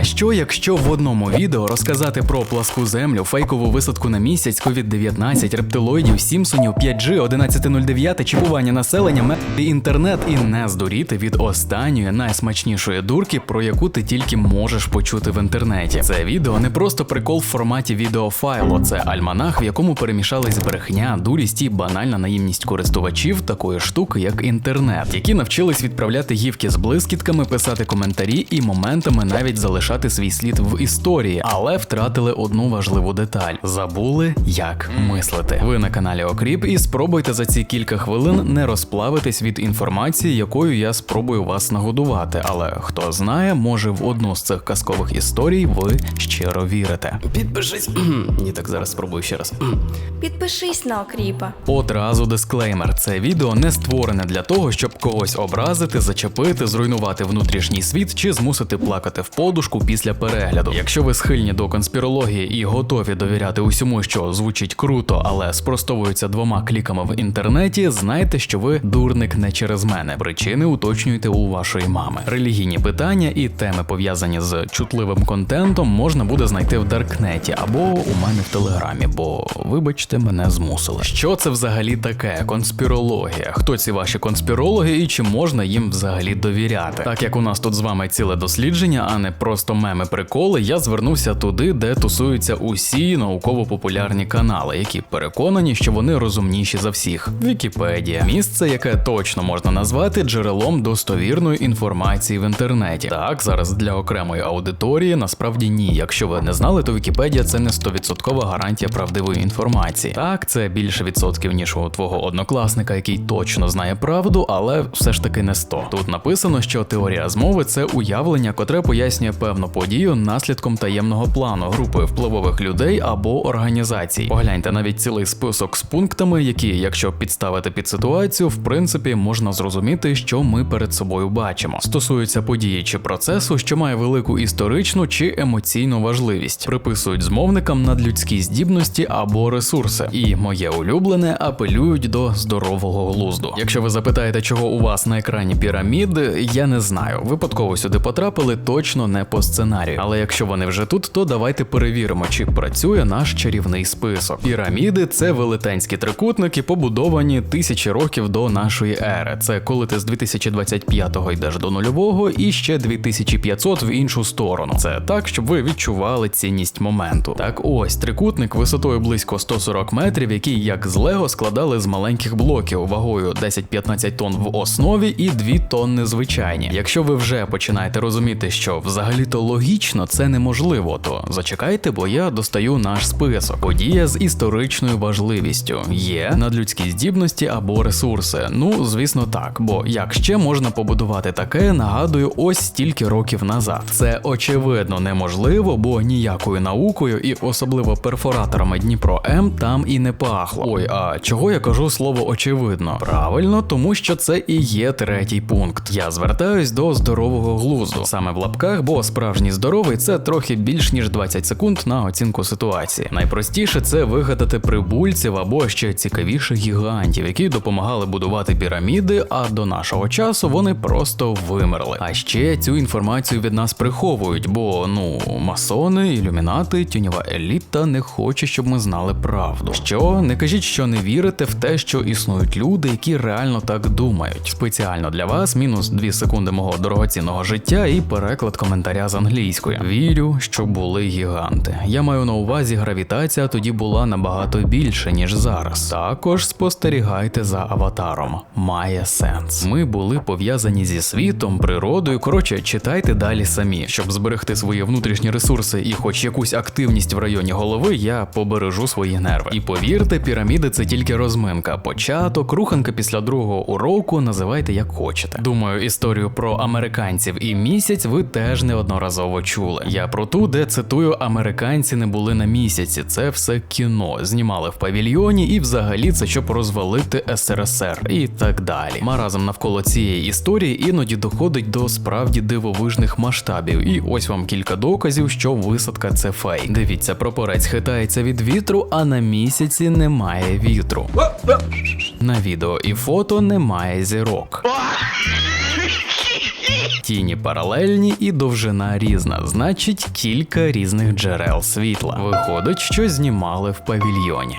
А що якщо в одному відео розказати про пласку землю, фейкову висадку на місяць, COVID-19, рептилоїдів, Сімсонів, 5G, 1109, чіпування населення, і інтернет і не здуріти від останньої найсмачнішої дурки, про яку ти тільки можеш почути в інтернеті. Це відео не просто прикол в форматі відеофайлу, це альманах, в якому перемішались брехня, дурість і банальна наївність користувачів такої штуки, як інтернет, які навчились відправляти гівки з блискітками, писати коментарі і моментами навіть залишати свій слід в історії, але втратили одну важливу деталь: забули, як мислити. Ви на каналі Окріп і спробуйте за ці кілька хвилин не розплавитись від інформації, якою я спробую вас нагодувати. Але хто знає, може в одну з цих казкових історій ви щиро вірите. Підпишись. Ні, так зараз спробую ще раз. Підпишись на окріпа. Одразу дисклеймер: це відео не створене для того, щоб когось образити, зачепити, зруйнувати внутрішній світ чи змусити плакати в подушку після перегляду. Якщо ви схильні до конспірології і готові довіряти усьому, що звучить круто, але спростовується двома кліками в інтернеті, знайте, що ви дурник не через мене. Причини уточнюйте у вашої мами. Релігійні питання і теми пов'язані з чутливим контентом можна буде знайти в Даркнеті або у мене в телеграмі, бо вибачте, мене змусили. Що це взагалі таке? Конспірологія. Хто ці ваші конспірологи і чи можна їм взагалі довіряти? Так як у нас тут з вами ціле дослідження, а не просто меми приколи, я звернувся туди, де тусуються усі науково-популярні канали, які переконані, що вони розумніші за всіх. Вікіпедія місце, яке точно можна назвати джерелом достовірної інформації в інтернеті. Так, зараз для окремої аудиторії насправді ні. Якщо ви не знали, то Вікіпедія це не 100% гарантія правдивої інформації. Так, це більше відсотків ніж у твого однокласника, який точно знає правду, але все ж таки не 100. Тут написано, що теорія змови це уявлення, котре пояснює певну подію наслідком таємного плану групи впливових людей або організацій. Погляньте навіть цілий список з пунктами, які, якщо підставити під ситуацію, в принципі можна зрозуміти, що ми перед собою бачимо. Стосується події чи процесу, що має велику історичну чи емоційну важливість, приписують змовникам надлюдські здібності або ресурси. І моє улюблене апелюють до здорового глузду. Якщо ви запитаєте, чого у вас на екрані пірамід, я не знаю. Випадково сюди потрапили точно не по сценарію. Але якщо вони вже тут, то давайте перевіримо, чи працює наш чарівний список. Піраміди це велетенські трикутники, побудовані тисячі років до нашої ери. Це коли ти з 2025-го йдеш до нульового і ще 2500 в іншу сторону. Це так, щоб ви відчували цінність моменту. Так ось трикутник висотою близько 140 метрів, який як з Лего складали з маленьких блоків вагою 10-15 тонн в основі і 2 тонни звичайні. Якщо ви вже починаєте розуміти, що взагалі-то логічно це неможливо, то зачекайте, бо я достаю наш список. Подія з історичною важливістю є надлюдські здібності або ресурси. Ну, звісно, так. Бо як ще можна побудувати таке, нагадую, ось стільки років назад. Це очевидно неможливо, бо ніякою наукою і особливо перфораторами Дніпро М там і не пахло. Ой, а чого я кажу слово очевидно? Правильно, тому що це і є третій пункт. Я звертаюсь до здорового глузду, саме в лапках, бо справжній здоровий це трохи більш ніж 20 секунд на оцінку ситуації. Найпростіше це вигадати прибульців або ще цікавіше гігантів, які допомагали будувати піраміди, а до нашого часу вони просто вимерли. А ще цю інформацію від нас приховують, бо ну масони, ілюмінати, тіньова еліта не хоче, щоб ми знали правду. Що не кажіть, що не вірите в те, що існують люди, які реально так думають. Спеціально для вас мінус 2 секунди мого дорогоцінного життя і переклад коментаря з англійської. Вірю, що були гіганти. Я маю на увазі, гравітація тоді була набагато більше, ніж зараз. Також спостерігайте за аватаром. Має сенс. Ми були пов'язані зі світом, природою. Коротше, читайте далі самі. Щоб зберегти свої внутрішні ресурси і хоч якусь активність в районі голови, я побережу свої нерви. І повірте, піраміди це тільки розминка. Початок, руханка після другого уроку, називайте як хочете. Думаю, історію про американців і місяць ви теж неодноразово чули. Я про ту, де цитую, американці не були на місяці. Це все кіно. Знімали в павільйоні, і взагалі це щоб розвалити СРСР і так далі. Маразм навколо цієї історії іноді доходить до справді дивовижних масштабів. І ось вам кілька доказів, що висадка це фейк. Дивіться, прапорець хитається від вітру, а на місяці немає вітру. На відео і фото немає зірок. Тіні паралельні і довжина різна, значить кілька різних джерел світла. Виходить, що знімали в павільйоні.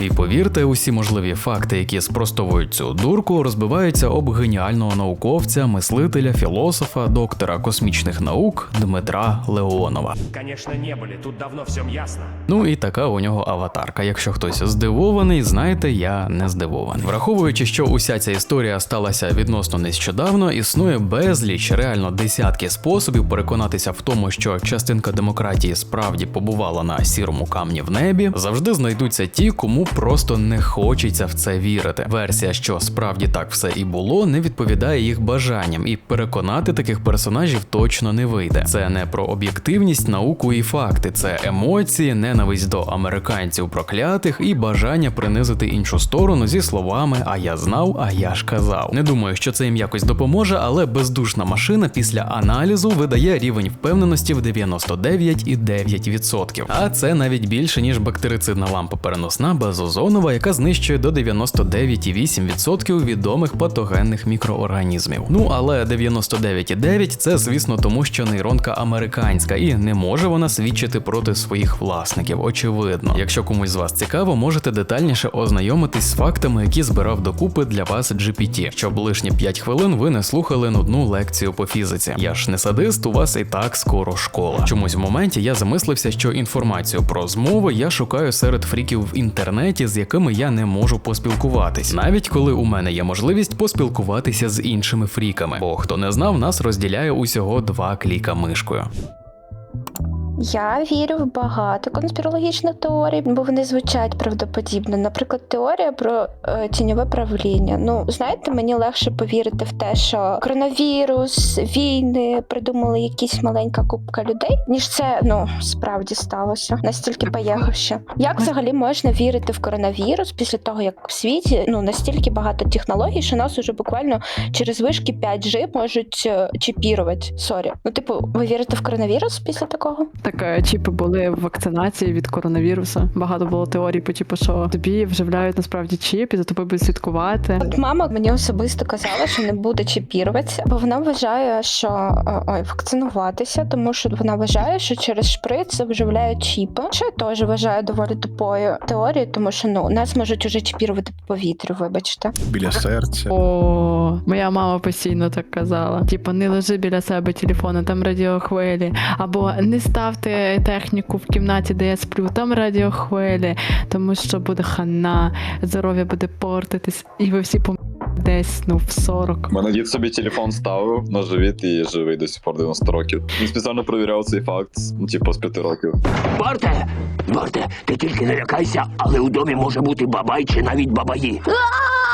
І повірте, усі можливі факти, які спростовують цю дурку, розбиваються об геніального науковця, мислителя, філософа, доктора космічних наук Дмитра Леонова. Конечно, не были, тут давно всем ясно. Ну і така у нього аватарка. Якщо хтось здивований, знайте, я не здивований. Враховуючи, що уся ця історія сталася відносно нещодавно, існує безліч, реально десятки способів переконатися в тому, що частинка демократії справді побувала на сірому камні в небі. Завжди знайдуться ті, кому просто не хочеться в це вірити. Версія, що справді так все і було, не відповідає їх бажанням, і переконати таких персонажів точно не вийде. Це не про об'єктивність, науку і факти, це емоції, ненависть до американців проклятих і бажання принизити іншу сторону зі словами А я знав, а я ж казав. Не думаю, що це їм якось допоможе, але бездушна машина після аналізу видає рівень впевненості в 99,9%. А це навіть більше ніж бактерицидна лампа переносна безозонова, яка знищує до 99,8% відомих патогенних мікроорганізмів. Ну але 99,9% це звісно тому, що нейронка американська, і не може вона свідчити проти своїх власників. Очевидно, якщо комусь з вас цікаво, можете детальніше ознайомитись з фактами, які збирав докупи для вас GPT, щоб лишні 5 хвилин ви не слухали нудну лекцію по фізиці. Я ж не садист, у вас і так скоро школа. Чомусь в моменті я замислився, що інформацію про змови я шукаю серед фріків в інтернеті, з якими я не можу поспілкуватись, навіть коли у мене є можливість поспілкуватися з іншими фріками. Бо хто не знав, нас розділяє усього два кліка мишкою. Я вірю в багато конспірологічних теорій, бо вони звучать правдоподібно. Наприклад, теорія про е, тіньове правління. Ну, знаєте, мені легше повірити в те, що коронавірус, війни придумали якісь маленька купка людей, ніж це ну справді сталося. Настільки поїхавши. Як взагалі можна вірити в коронавірус після того, як в світі ну настільки багато технологій, що нас уже буквально через вишки 5G можуть е, чіпірувати. Сорі. Ну, типу, ви вірите в коронавірус після такого? Так е, чіпи були в вакцинації від коронавірусу. Багато було теорій, по типу, що тобі вживляють насправді чіп, і за тобою будуть слідкувати. От мама мені особисто казала, що не буде чіпіруватися, бо вона вважає, що е, ой, вакцинуватися, тому що вона вважає, що через шприц вживляють чіпи. Що я теж вважаю доволі тупою теорією, тому що ну нас можуть уже чіпірувати по повітрю, вибачте. біля серця. О, моя мама постійно так казала. Типу, не ложи біля себе телефона, там радіохвилі. Або не ставте техніку в кімнаті, де я сплю, там радіохвилі, тому що буде хана, здоров'я буде портитись, і ви всі пом... десь ну в 40. Мене дід собі телефон ставив на живіт і живий до сих пор 90 років. Він спеціально перевіряв цей факт, ну, типу, з 5 років. Барте, Барте, ти тільки не лякайся, але у домі може бути бабай чи навіть бабаї.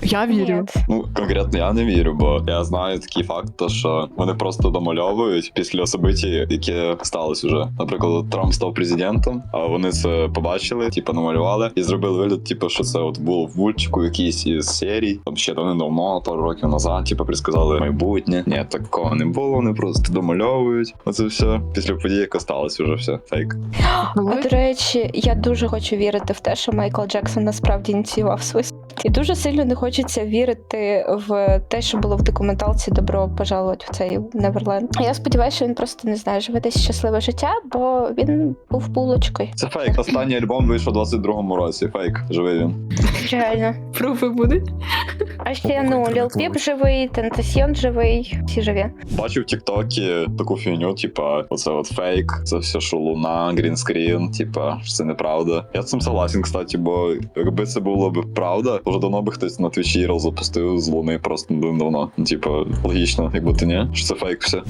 Я вірю. Ні. Ну, конкретно я не вірю, бо я знаю такий факт, то що вони просто домальовують після собиті, яке сталося вже. Наприклад, Трамп став президентом, а вони це побачили, типу, намалювали і зробили вигляд, типу, що це от було в мультику якійсь із серій, там ще давно, пару років назад, типу, предсказали майбутнє. Ні, такого не було, вони просто домальовують. Оце все після події, яка сталася вже все фейк. А до речі, я дуже хочу вірити в те, що Майкл Джексон насправді ініціював свій с**. І дуже сильно не хочеться вірити в те, що було в документалці Добро пожалувати в цей Неверленд. Я сподіваюся, що він просто не знає, живе десь щасливе життя, бо він був булочкою. Це фейк. Останній альбом вийшов у 22-му році. Фейк. Живий він. Реально. Пруфи будуть. А ще ну Ліл Піп живий, Тентасьйон живий, всі живі. Бачив в Тіктокі таку фігню, типа, оце от фейк, це все що луна, грінскрін, типа, що це неправда. Я з цим согласен, кстати, бо якби це було б правда, то вже давно би хтось на твічі запустив з луни просто давно. Ну, типа, логічно, якби ти ні, що це фейк все.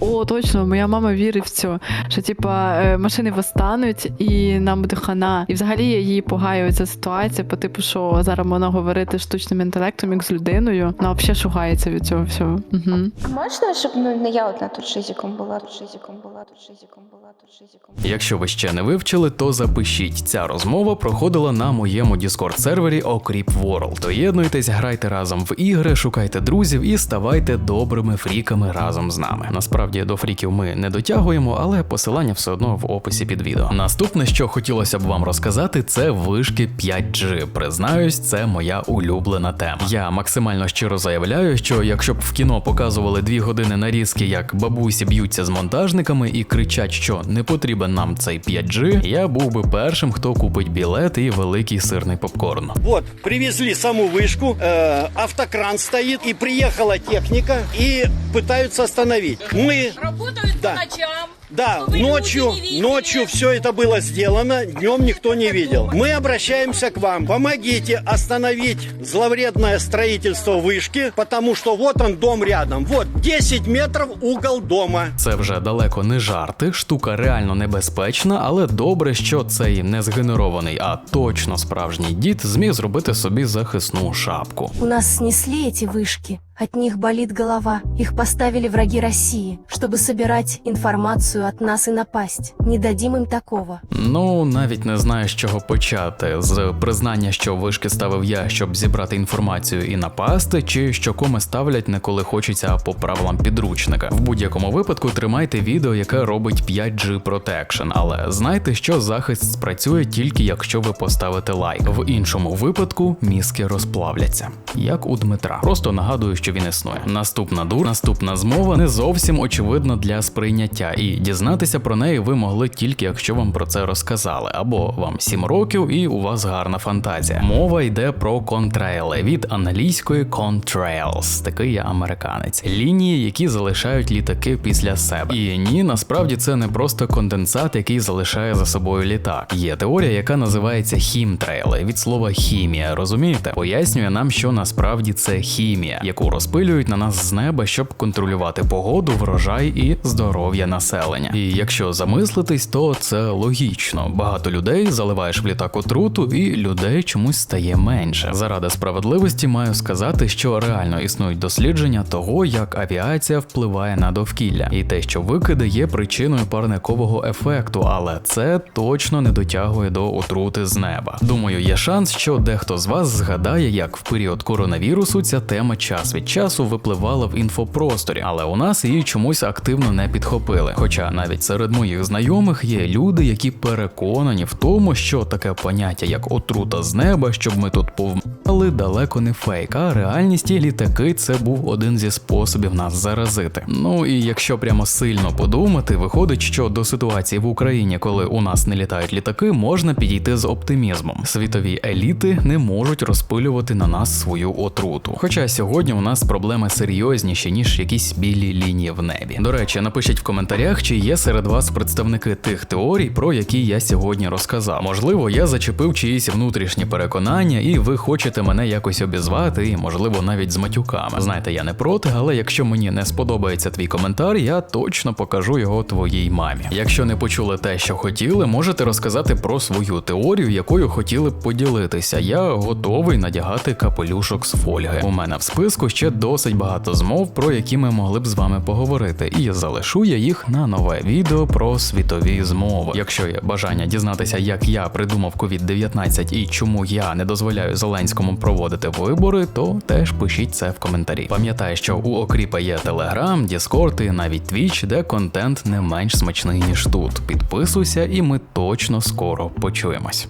О, точно, моя мама вірить в це, що типа е, машини восстануть і нам буде хана. І взагалі її пугає ця ситуація, по типу, що зараз можна говорити штучним інтелектом, як з людиною. Вона взагалі шугається від цього всього. Угу. Можна, щоб ну не я одна тут шизиком була, тут шизиком була, тут шизиком була, тут шизиком. Якщо ви ще не вивчили, то запишіть. Ця розмова проходила на моєму Discord сервері Окріп World. Доєднуйтесь, грайте разом в ігри, шукайте друзів і ставайте добрими фріками разом з нами. Насправді Насправді до фріків ми не дотягуємо, але посилання все одно в описі під відео. Наступне, що хотілося б вам розказати, це вишки 5G. Признаюсь, це моя улюблена тема. Я максимально щиро заявляю, що якщо б в кіно показували дві години нарізки, як бабусі б'ються з монтажниками і кричать, що не потрібен нам цей 5G, я був би першим, хто купить білет і великий сирний попкорн. Вот, привезли саму вышку, э, автокран стоит, и приехала техника, и пытаются остановить. Мы, Работают Да. по ночам. да, Чтобы люди ночью, не видели. ночью все это было сделано, днем никто не видел. Мы обращаемся к вам, помогите остановить зловредное строительство вышки, потому что вот он дом рядом, вот 10 метров угол дома. Це вже далеко не жарти, штука реально небезпечна, але добре, що цей не згенерований, а точно справжній дід зміг зробити собі захисну шапку. У нас снесли эти вышки. От них болит голова. Их поставили враги России, чтобы собирать информацию от нас и напасть. Не дадим им такого. Ну, навіть не знаю, з чого почати: з признання, що вишки ставив я, щоб зібрати інформацію і напасти, чи що коми ставлять не коли хочеться по правилам підручника. В будь-якому випадку тримайте відео, яке робить 5G Protection, але знайте, що захист спрацює тільки якщо ви поставите лайк. В іншому випадку мізки розплавляться, як у Дмитра. Просто нагадую, що він існує. Наступна дур, наступна змова не зовсім очевидна для сприйняття, і дізнатися про неї ви могли тільки якщо вам про це розказали, або вам 7 років і у вас гарна фантазія. Мова йде про контрейли від англійської contrails, такий я американець, лінії, які залишають літаки після себе. І ні, насправді це не просто конденсат, який залишає за собою літак. Є теорія, яка називається хімтрейли від слова хімія. Розумієте? Пояснює нам, що насправді це хімія, яку розпилюють на нас з неба, щоб контролювати погоду, врожай і здоров'я населення. І якщо замислитись, то це логічно. Багато людей заливаєш в літак отруту, і людей чомусь стає менше. Заради справедливості маю сказати, що реально існують дослідження того, як авіація впливає на довкілля, і те, що викиди є причиною парникового ефекту, але це точно не дотягує до отрути з неба. Думаю, є шанс, що дехто з вас згадає, як в період коронавірусу ця тема час від часу випливала в інфопросторі, але у нас її чомусь активно не підхопили. Хоча навіть серед моїх знайомих є люди, які переконані в тому, що таке поняття як отрута з неба, щоб ми тут повмали, далеко не фейк, а реальність і літаки це був один зі способів нас заразити. Ну і якщо прямо сильно подумати, виходить, що до ситуації в Україні, коли у нас не літають літаки, можна підійти з оптимізмом. Світові еліти не можуть розпилювати на нас свою отруту. Хоча сьогодні у нас проблеми серйозніші, ніж якісь білі лінії в небі. До речі, напишіть в коментарях, чи є серед вас представники тих теорій, про які я сьогодні розказав. Можливо, я зачепив чиїсь внутрішні переконання, і ви хочете мене якось обізвати, і можливо навіть з матюками. Знаєте, я не проти, але якщо мені не сподобається твій коментар, я точно покажу його твоїй мамі. Якщо не почули те, що хотіли, можете розказати про свою теорію, якою хотіли б поділитися. Я готовий надягати капелюшок з фольги. У мене в списку ще досить багато змов, про які ми могли б з вами поговорити, і залишу я їх на нове відео про світові змови. Якщо є бажання дізнатися, як я придумав COVID-19 і чому я не дозволяю Зеленському проводити вибори, то теж пишіть це в коментарі. Пам'ятай, що у Окріпа є Телеграм, Діскорд і навіть Твіч, де контент не менш смачний ніж тут. Підписуйся, і ми точно скоро почуємось.